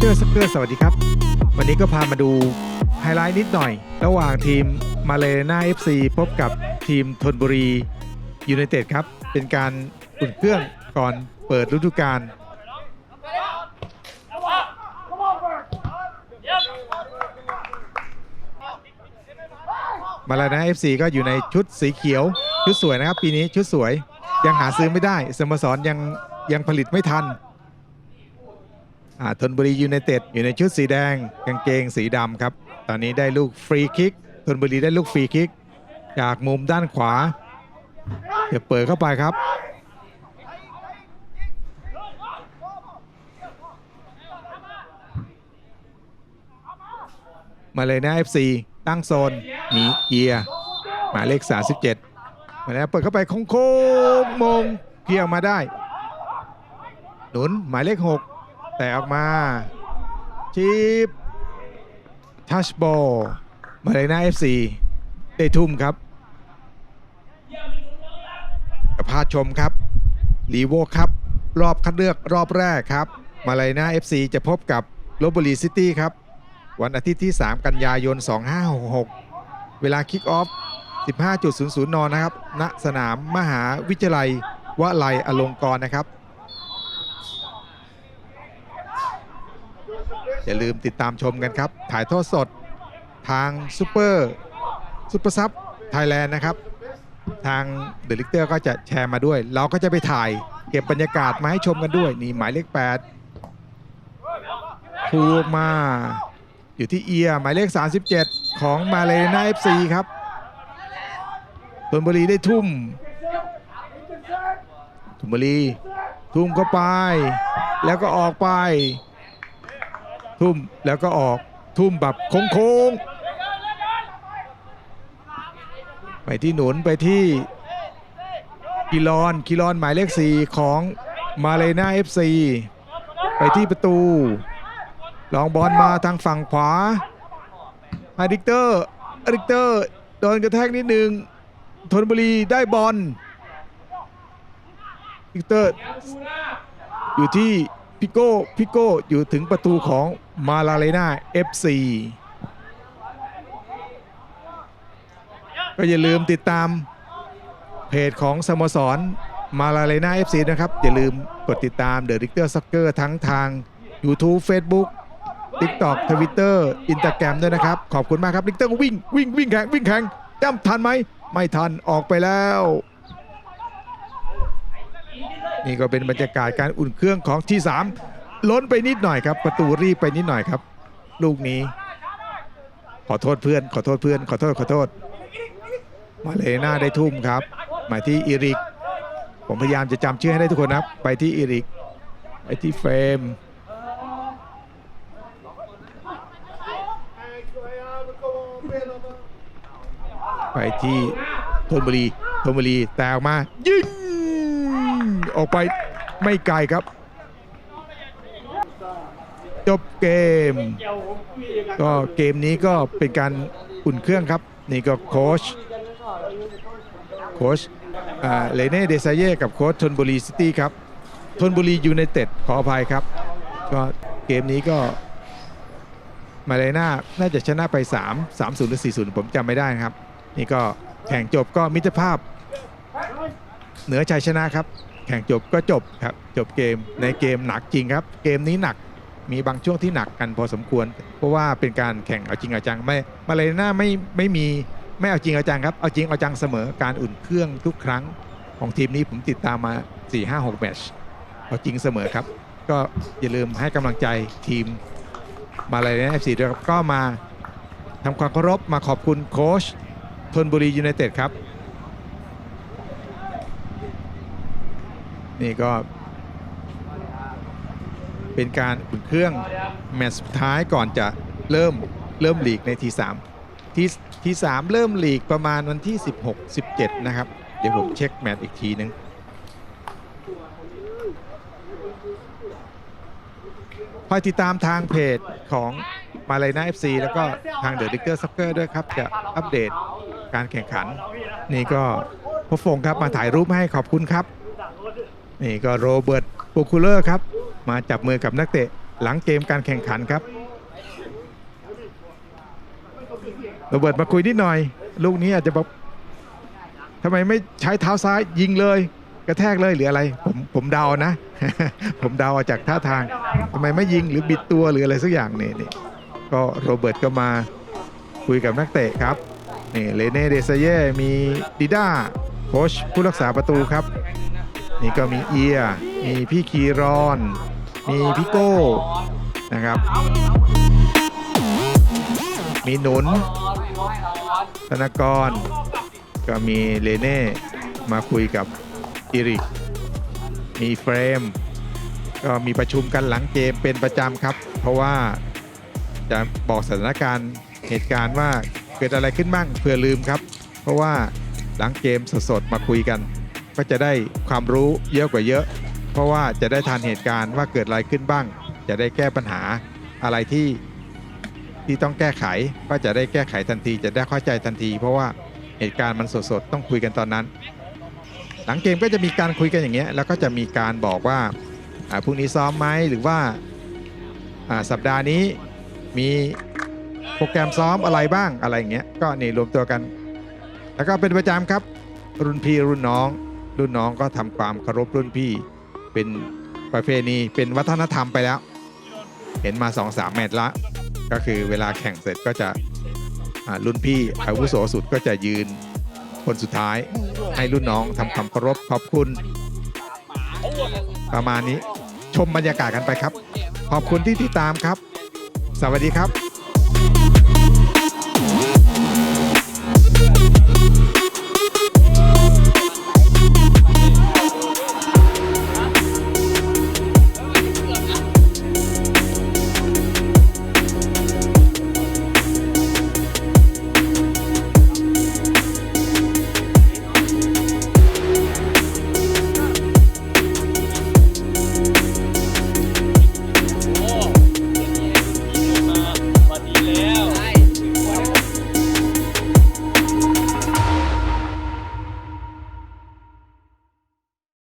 เตอร์สเกอร์สวัสดีครับ วันนี้ก็พามาดูไฮไลท์นิดหน่อย ระหว่างทีมมาเลนา FC พบกับทีมธนบุรียูไนเต็ดครับ เป็นการอุ่นเครื่องก่อนเปิดฤดูกาลมาเลนา FC ก็อยู่ในชุดสีเขียว ชุดสวยนะครับ ปีนี้ชุดสวยยังหาซื้อไม่ได้สโมสรยังยังผลิตไม่ทัน ธนบุรียูไนเต็ดอยู่ในชุดสีแดง กางเกงสีดำครับ ตอนนี้ได้ลูกฟรีคิกธนบุรีได้ลูกฟรีคิก จากมุมด้านขวาเดี๋ยวเปิดเข้าไปครับมาเลยนะ FC ตั้งโซนหนีเกียร์หมายเลข 37 มาแล้วเปิดเข้าไปโค้งๆมงเกียร์มาได้ หนุนหมายเลข 6 แต่ออกมาชิปทัชบอลมาเลยนะ FC ได้ทุ่มครับพาชมครับลีโวครับ รอบคัดเลือกรอบแรกครับ มาเลยนะ FC จะพบกับลบบุรีซิตี้ครับ วันอาทิตย์ที่ 3 กันยายน 2566 เวลาคิกออฟ 15.00 น นะครับ ณ สนามมหาวิทยาลัยวลัยอลงกรณ์นะครับ อย่าลืมติดตามชมกันครับ ถ่ายทอดสดทางซูเปอร์ซูเปอร์ซับไทยแลนด์นะครับ ทางเดลิเตอร์ก็จะแชร์มาด้วย เราก็จะไปถ่าย เก็บบรรยากาศมาให้ชมกันด้วย นี่หมายเลข8พูมาอยู่ที่เอียหมายเลข 37 ของมาเลนาเอฟซีครับธนบุรีได้ทุ่มธนบุรีทุ่มเข้าไป แล้วก็ออกไป ทุ่มแล้วก็ออกทุ่มแบบโค้งๆ ไปที่หนุนไปที่กิลอนกิลอนหมายเลข4ของมาเลนาเอฟซีไปที่ประตู ลองบอลมาทางฝั่งขวาอาดิกเตอร์อาดิกเตอร์โดนกระแทกนิดนึงธนบุรีได้บอลอาดิกเตอร์อยู่ที่ พิโก้พิโก้อยู่ถึงประตูของมาลาเลนา FC ก็อย่าลืมติดตามเพจของสโมสรมาลาเลนา FC นะครับ อย่าลืมกดติดตามเดอะริกเตอร์ซ็อกเกอร์ทั้งทาง YouTube Facebook TikTok Twitter Instagram ด้วยนะครับ ขอบคุณมากครับริกเตอร์วิ่งวิ่งวิ่งแข่งวิ่งแข่งย่ำทันไหม ไม่ทันออกไปแล้ว นี่ก็เป็นบรรยากาศการอุ่นเครื่องของที่ 3 ล้นไปนิดหน่อยครับ ประตูรีบไปนิดหน่อยครับ ลูกนี้ ขอโทษเพื่อน ขอโทษเพื่อน ขอโทษขอโทษ มาเลน่าได้ทุ่มครับ มาที่อีริก ผมพยายามจะจำชื่อให้ได้ทุกคนนะครับไปที่อีริก ไปที่เฟรมไปที่ธนบุรีธนบุรีแต่ออกมายิง ออกไปไม่ไกลครับ จบเกม ก็เกมนี้ก็เป็นการอุ่นเครื่องครับ นี่ก็โค้ชโค้ชอ่าเลเน่เดซาเย่กับโค้ชธนบุรีซิตี้ครับธนบุรียูไนเต็ดขออภัยครับ ก็เกมนี้ก็มาเลน่าน่าจะชนะไป 3 3 0หรือ4 0 ผมจำไม่ได้นะครับ นี่ก็แข่งจบก็มิตรภาพ เหนือชัยชนะครับ ข่งจบก็จบครับจบเกมในเกมหนักจริงครับ เกมนี้หนักมีบางช่วงที่หนักกันพอสมควร เพราะว่าเป็นการแข่งเอาจริงเอาจังไม่มาเลน่าไม่ไม่มีไม่เอาจริงเอาจังครับเอาจริงเอาจังเสมอการอุ่นเครื่องทุกครั้งของทีมนี้ผมติดตามมา 4 5 6แมตช์เอาจริงเสมอครับ ก็อย่าลืมให้กำลังใจทีมมาเลยนะ FC ด้วยครับก็มาทำความเคารพมาขอบคุณโค้ชธนบุรียูไนเต็ดครับ นี่ก็ เป็นการอุ่นเครื่องแมตช์สุดท้ายก่อนจะเริ่มเริ่มลีกในที3ทีที3เริ่มลีกประมาณวันที่ 16 17 นะครับ เดี๋ยวผมเช็คแมตช์อีกทีนึงคอยติดตามทางเพจของมาเลยนา FC แล้วก็ทางเดอะดิกเตอร์ซ็อกเกอร์ด้วยครับ จะอัปเดตการแข่งขัน นี่ก็พอฟงครับมาถ่ายรูปให้ขอบคุณครับ นี่ก็โรเบิร์ตโปคูเลอร์ครับ มาจับมือกับนักเตะหลังเกมการแข่งขันครับ โรเบิร์ตมาคุยนิดหน่อย ลูกนี้อาจจะบอกทำไมไม่ใช้เท้าซ้ายยิงเลย กระแทกเลยหรืออะไร ผมผมเดานะ ผมเดาเอาจากท่าทางทำไมไม่ยิงหรือบิดตัวหรืออะไรสักอย่างนี่นี่ก็โรเบิร์ตก็มาคุยกับนักเตะครับนี่เลเน่เดซเย่มีดิด้าโค้ชผู้รักษาประตูครับ นี่ก็มีเอีย มีพี่คีรอน มีพี่โก้นะครับ มีหนุน ธนกร ก็มีเลเน่มาคุยกับอิริก มีเฟรม ก็มีประชุมกันหลังเกมเป็นประจำครับ เพราะว่าจะบอกสถานการณ์เหตุการณ์ว่าเกิดอะไรขึ้นบ้างเพื่อลืมครับ เพราะว่าหลังเกมสดๆมาคุยกัน ก็จะได้ความรู้เยอะกว่าเยอะ เพราะว่าจะได้ทันเหตุการณ์ว่าเกิดอะไรขึ้นบ้าง จะได้แก้ปัญหาอะไรที่ที่ต้องแก้ไขก็จะได้แก้ไขทันที จะได้เข้าใจทันที เพราะว่าเหตุการณ์มันสดๆต้องคุยกันตอนนั้น หลังเกมก็จะมีการคุยกันอย่างเงี้ยแล้วก็จะมีการบอกว่าอ่าพรุ่งนี้ซ้อมไหมหรือว่าอ่าสัปดาห์นี้มีโปรแกรมซ้อมอะไรบ้างอะไรอย่างเงี้ยก็นี่รวมตัวกัน แล้วก็เป็นประจำครับรุ่นพี่รุ่นน้อง รุ่นน้องก็ทำความเคารพรุ่นพี่ เป็นประเพณีเป็นวัฒนธรรมไปแล้ว เห็นมา2อสามแมตช์ละ ก็คือเวลาแข่งเสร็จก็จะรุ่นพี่อาวุโสสุดก็จะยืนคนสุดท้ายให้รุ่นน้องทำความเคารพขอบคุณ ประมาณนี้ชมบรรยากาศกันไปครับ ขอบคุณที่ติดตามครับ สวัสดีครับ